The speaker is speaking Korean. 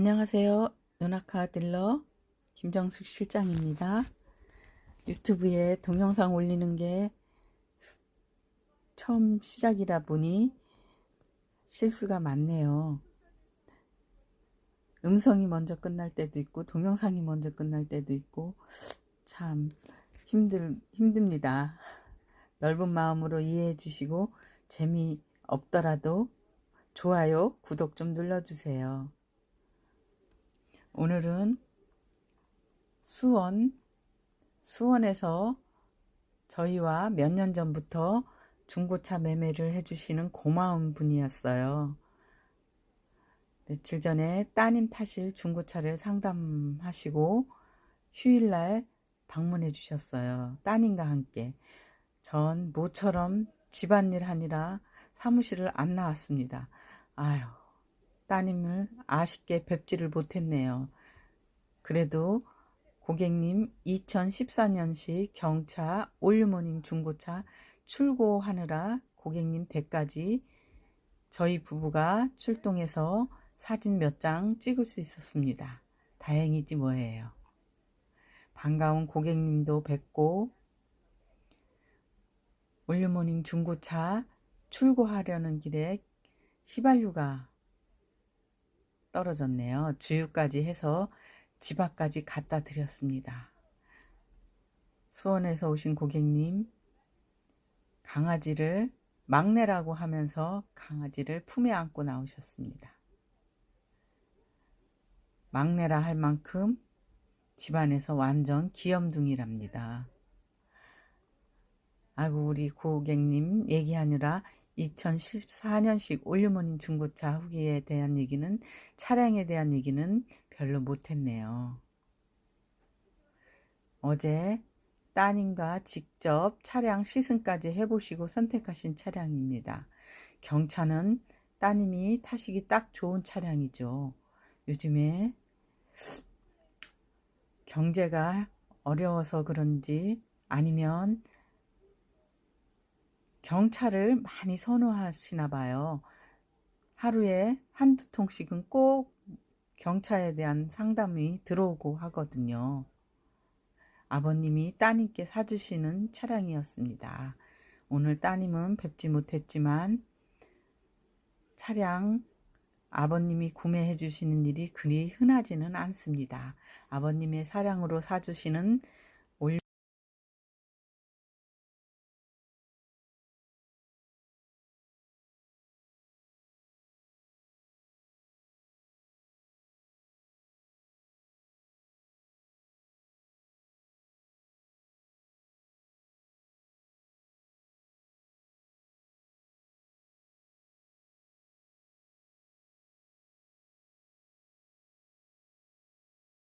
안녕하세요. 요나카 딜러 김정숙 실장입니다. 유튜브에 동영상 올리는 게 처음 시작이라 보니 실수가 많네요. 음성이 먼저 끝날 때도 있고 동영상이 먼저 끝날 때도 있고 참 힘들 힘듭니다. 넓은 마음으로 이해해 주시고 재미 없더라도 좋아요, 구독 좀 눌러 주세요. 오늘은 수원, 수원에서 저희와 몇 년 전부터 중고차 매매를 해주시는 고마운 분이었어요. 며칠 전에 따님 타실 중고차를 상담하시고 휴일날 방문해 주셨어요. 따님과 함께. 전 모처럼 집안일 하느라 사무실을 안 나왔습니다. 아유, 따님을 아쉽게 뵙지를 못했네요. 그래도 고객님 2014년식 경차 올유모닝 중고차 출고하느라 고객님 댁까지 저희 부부가 출동해서 사진 몇 장 찍을 수 있었습니다. 다행이지 뭐예요. 반가운 고객님도 뵙고 올유모닝 중고차 출고하려는 길에 휘발유가 떨어졌네요. 주유까지 해서 집 앞까지 갖다 드렸습니다. 수원에서 오신 고객님, 강아지를 막내라고 하면서 강아지를 품에 안고 나오셨습니다. 막내라 할 만큼 집안에서 완전 귀염둥이랍니다. 아이고, 우리 고객님 얘기하느라 2014년식 올유모닝 중고차 후기에 대한 얘기는 차량에 대한 얘기는 별로 못했네요. 어제 따님과 직접 차량 시승까지 해보시고 선택하신 차량입니다. 경차는 따님이 타시기 딱 좋은 차량이죠. 요즘에 경제가 어려워서 그런지 아니면 경차를 많이 선호하시나 봐요. 하루에 한두 통씩은 꼭 경차에 대한 상담이 들어오고 하거든요. 아버님이 따님께 사주시는 차량이었습니다. 오늘 따님은 뵙지 못했지만 차량 아버님이 구매해 주시는 일이 그리 흔하지는 않습니다. 아버님의 사랑으로 사주시는